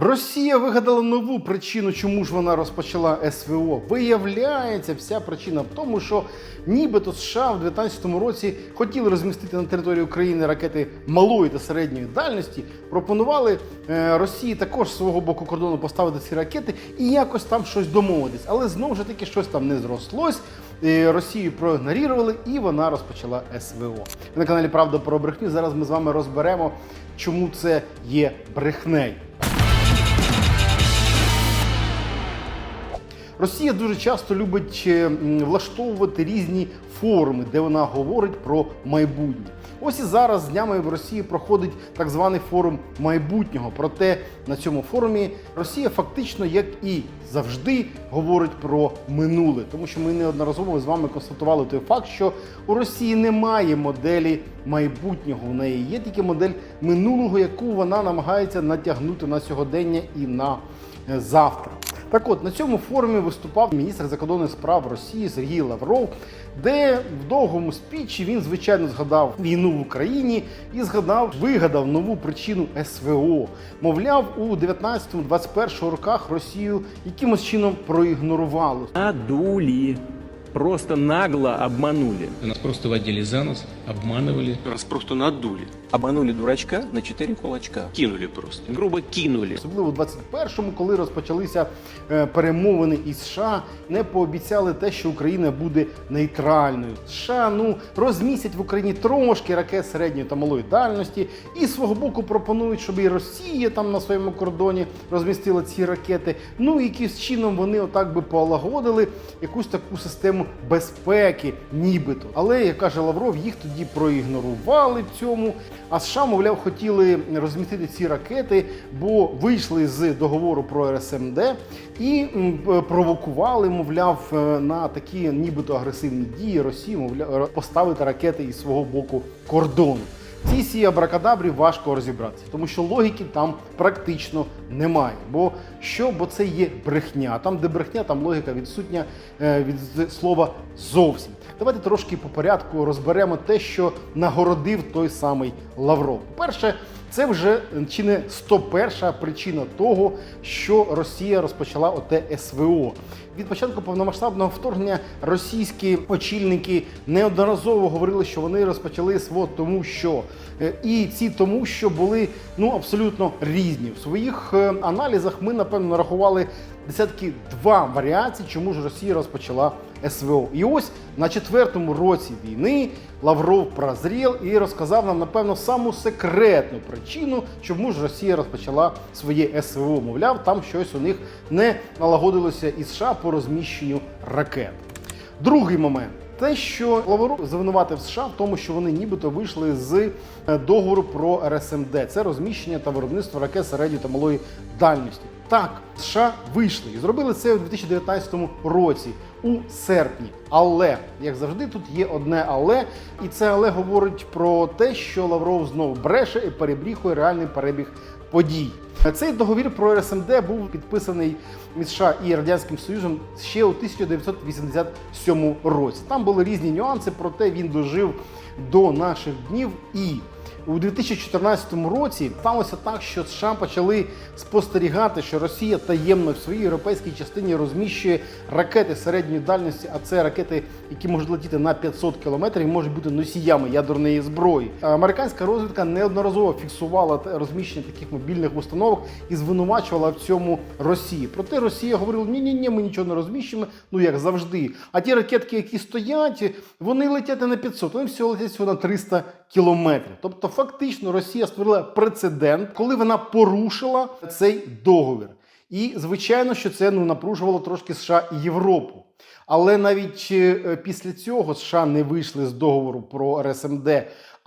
Росія вигадала нову причину, чому ж вона розпочала СВО. Виявляється, вся причина в тому, що нібито США в 2019 році хотіли розмістити на території України ракети малої та середньої дальності. Пропонували е, Росії також з свого боку кордону поставити ці ракети і якось там щось домовитись. Але знову ж таки щось там не зрослось. Росію проігнорували і вона розпочала СВО. На каналі Правда про брехню. Зараз ми з вами розберемо, чому це є брехнею. Росія дуже часто любить е, влаштовувати різні форуми, де вона говорить про майбутнє. Ось і зараз днями в Росії проходить так званий форум майбутнього. Проте на цьому форумі Росія фактично, як і завжди, говорить про минуле, тому що ми неодноразово з вами констатували той факт, що у Росії немає моделі майбутнього. У неї є тільки модель минулого, яку вона намагається натягнути на сьогодення і на е, завтра. Так от на цьому форумі виступав міністр закордонних справ Росії Сергій Лавров, де в довгому спічі він звичайно згадав війну в Україні і згадав, вигадав нову причину СВО. Мовляв, у 19-21 роках Росію якимось чином проігнорували. Надули. Просто нагло обманули. Нас просто водили за нос, обманывали. Нас просто надули. Обманули дурачка на четыре кулачка. Кинули просто. Грубо кинули. Особливо в 21-му, коли розпочалися е, перемовини із США, не пообіцяли те, що Україна буде нейтральною. США ну розмістять в Україні трошки ракет середньої та малої дальності, і свого боку пропонують, щоб і Росія там на своєму кордоні розмістила ці ракети. Ну і якимсь чином вони отак би полагодили якусь таку систему безпеки, нібито. Але як каже Лавров, їх тоді проігнорували в цьому. А США, мовляв, хотіли розмістити ці ракети, бо вийшли з договору про РСМД і провокували, мовляв, е, на такі нібито агресивні дії Росії, мовляв, поставити ракети із свого боку кордону. В Цій сі абракадабрі важко розібратися, тому що логіки там практично немає. Бо що? Бо це є брехня. Там, де брехня, там логіка відсутня е, від слова зовсім. Давайте трошки по порядку розберемо те, що нагородив той самий Лавров. По-перше, це вже е, чи не 101 причина того, що Росія розпочала оте СВО. Від початку повномасштабного вторгнення російські очільники неодноразово говорили, що вони розпочали СВО тому, що Е, і ці тому, що були ну абсолютно різні. В своїх е, аналізах ми напевно нарахували десятки два варіації, чому ж Росія розпочала СВО. І ось на четвертому році війни Лавров прозрів і розказав нам, напевно, саму секретну причину, чому ж Росія розпочала своє СВО. Мовляв, там щось у них не налагодилося із США по розміщенню ракет. Другий момент. Те, що Лавров звинуватив США в тому, що вони нібито вийшли з е, договору про РСМД. Це розміщення та виробництво ракет середньої та малої дальності. Так, США вийшли і зробили це у 2019 році, у серпні. Але, як завжди, тут є одне але, і це але говорить про те, що Лавров знову бреше і перебріхує реальний перебіг подій. Цей договір про РСМД був підписаний між США і Радянським Союзом ще у 1987 році. Там були різні нюанси, проте він дожив до наших днів і. У 2014 році сталося так, що США почали спостерігати, що Росія таємно в своїй європейській частині розміщує ракети середньої дальності, а це ракети, які можуть летіти на 500 кілометрів, і можуть бути носіями ядерної зброї. Американська розвідка неодноразово фіксувала розміщення таких мобільних установок і звинувачувала в цьому Росію. Проте Росія говорила: ні, ні, ні, ми нічого не розміщуємо, ну як завжди. А ті ракетки, які стоять, вони летять не на 500, вони всього летять всього на 300 кілометрів. Тобто, фактично, Росія створила прецедент, коли вона порушила цей договір. І звичайно, що це ну напружувало трошки США і Європу. Але навіть е, після цього США не вийшли з договору про РСМД.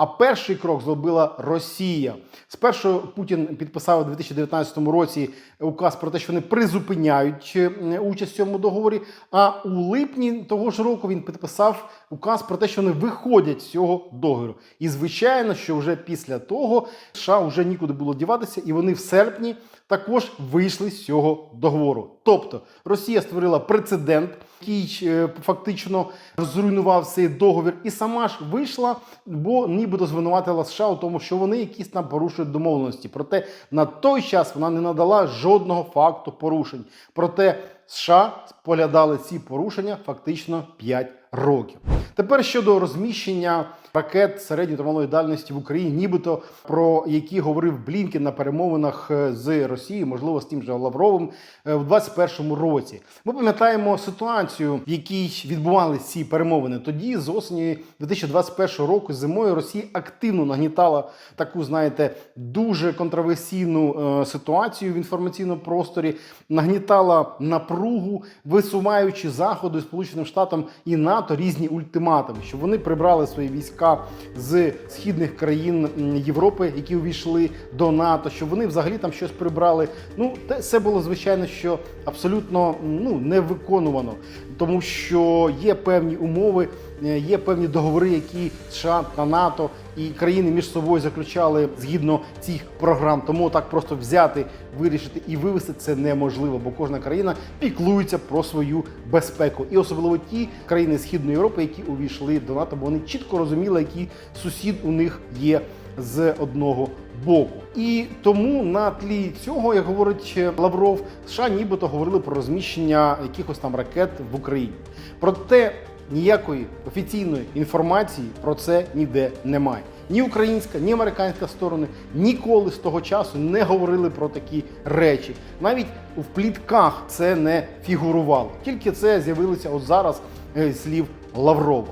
А перший крок зробила Росія. Спершу Путін підписав у 2019 році указ про те, що вони призупиняють е, участь в цьому договорі. А у липні того ж року він підписав указ про те, що вони виходять з цього договору. І звичайно, що вже після того США вже нікуди було діватися, і вони в серпні також вийшли з цього договору. Тобто Росія створила прецедент, який е, фактично зруйнував цей договір, і сама ж вийшла, бо ніби нібито звинуватила США у тому, що вони якісь там порушують домовленості. Проте на той час вона не надала жодного факту порушень. Проте США споглядали ці порушення фактично 5 років. Тепер щодо розміщення ракет середньої та малої дальності в Україні, нібито про які говорив Блінкен на перемовинах е, з Росією, можливо, з тим же Лавровим е, в 2021 році. Ми пам'ятаємо ситуацію, в якій відбувалися ці перемовини. Тоді з осені 2021 року зимою Росія активно нагнітала таку, знаєте, дуже контроверсійну е, ситуацію в інформаційному просторі, нагнітала напругу, висуваючи заходу Сполученим Штатам і НАТО різні ультиматуми, щоб вони прибрали свої війська з східних країн Європи, які увійшли до НАТО, щоб вони взагалі там щось прибрали. Ну, те все було звичайно, що абсолютно ну не виконувано, тому що є певні умови, є певні договори, які США та НАТО і країни між собою заключали згідно цих програм. Тому так просто взяти, вирішити і вивести це неможливо, бо кожна країна піклується про свою безпеку, і особливо ті країни Східної Європи, які увійшли до НАТО, бо вони чітко розуміли, який сусід у них є з одного боку. І тому на тлі цього, як говорить Лавров, США нібито говорили про розміщення якихось там ракет в Україні. Проте ніякої офіційної інформації про це ніде немає. Ні українська, ні американська сторони ніколи з того часу не говорили про такі речі. Навіть в плітках це не фігурувало. Тільки це з'явилося от зараз е, слів Лаврова.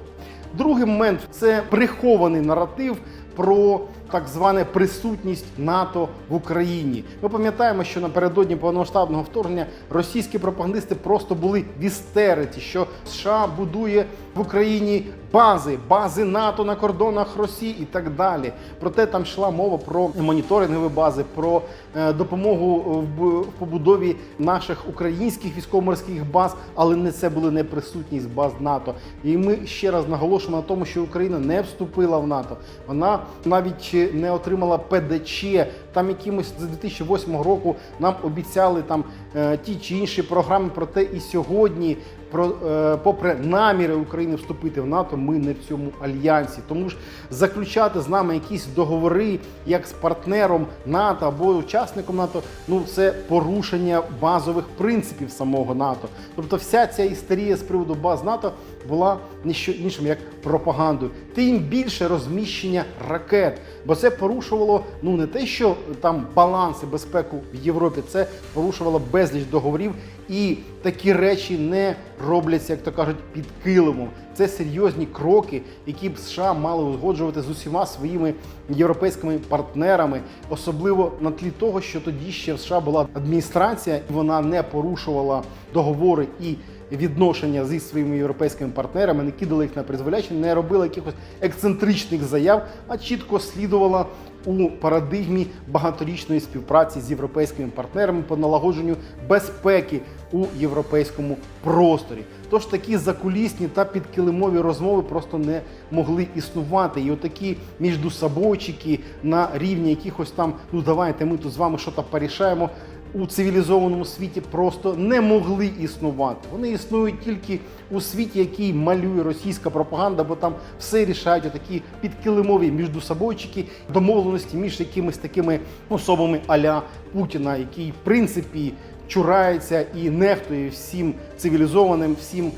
Другий момент це прихований наратив про так зване присутність НАТО в Україні. Ми пам'ятаємо, що напередодні повномасштабного вторгнення російські пропагандисти просто були в істериці, що США будує в Україні бази, бази НАТО на кордонах Росії і так далі. Проте там йшла мова про моніторингові бази, про е, допомогу в в побудові наших українських військово-морських баз, але не це були не присутність баз НАТО. І ми ще раз наголошуємо на тому, що Україна не вступила в НАТО. Вона навіть не отримала ПДЧ. Там якимось з 2008 року нам обіцяли там е, ті чи інші програми. Проте і сьогодні, про е, попри наміри України вступити в НАТО, ми не в цьому альянсі. Тому ж заключати з нами якісь договори як з партнером НАТО або учасником НАТО, ну це порушення базових принципів самого НАТО. Тобто, вся ця істерія з приводу баз НАТО була не що іншим як пропагандою. Тим більше розміщення ракет, бо це порушувало ну не те, що там баланс і безпеку в Європі, це порушувало безліч договорів, і такі речі не робляться, як то кажуть, під килимом. Це серйозні кроки, які б США мали узгоджувати з усіма своїми європейськими партнерами, особливо на тлі того, що тоді ще в США була адміністрація, і вона не порушувала договори і відношення зі своїми європейськими партнерами, не кидала їх на призволяще, не робила якихось ексцентричних заяв, а чітко слідувала у парадигмі багаторічної співпраці з європейськими партнерами по налагодженню безпеки у європейському просторі. Тож такі закулісні та підкилимові розмови просто не могли існувати. І отакі міждусобойчики на рівні якихось там, ну давайте ми тут з вами щось порішаємо. У цивілізованому світі просто не могли існувати. Вони існують тільки у світі, який малює російська пропаганда, бо там все рішають такі підкилимові між собойчики, домовленості між якимись такими особами аля Путіна, який в принципі чурається і нехтує всім цивілізованим, всім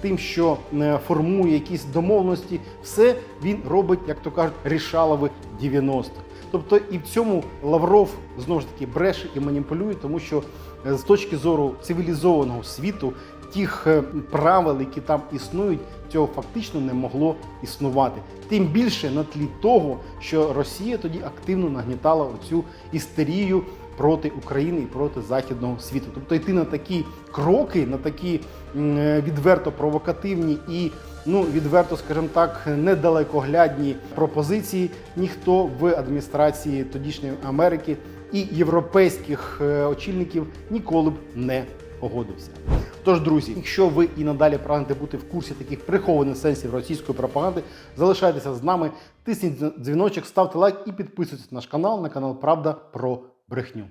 тим, що е, формує якісь домовленості. Все він робить, як то кажуть, рішалови 90-х. Тобто і в цьому Лавров знову ж таки бреше і маніпулює, тому що е, з точки зору цивілізованого світу тих е, правил, які там існують, цього фактично не могло існувати. Тим більше на тлі того, що Росія тоді активно нагнітала оцю істерію проти України і проти західного світу. Тобто йти на такі кроки, на такі е, відверто провокативні і ну відверто, скажімо так, недалекоглядні пропозиції ніхто в адміністрації тодішньої Америки і європейських е, очільників ніколи б не погодився. Тож, друзі, якщо ви і надалі прагнете бути в курсі таких прихованих сенсів російської пропаганди, залишайтеся з нами, тисніть дзвіночок, ставте лайк і підписуйтесь на наш канал, на канал Правда про брехню.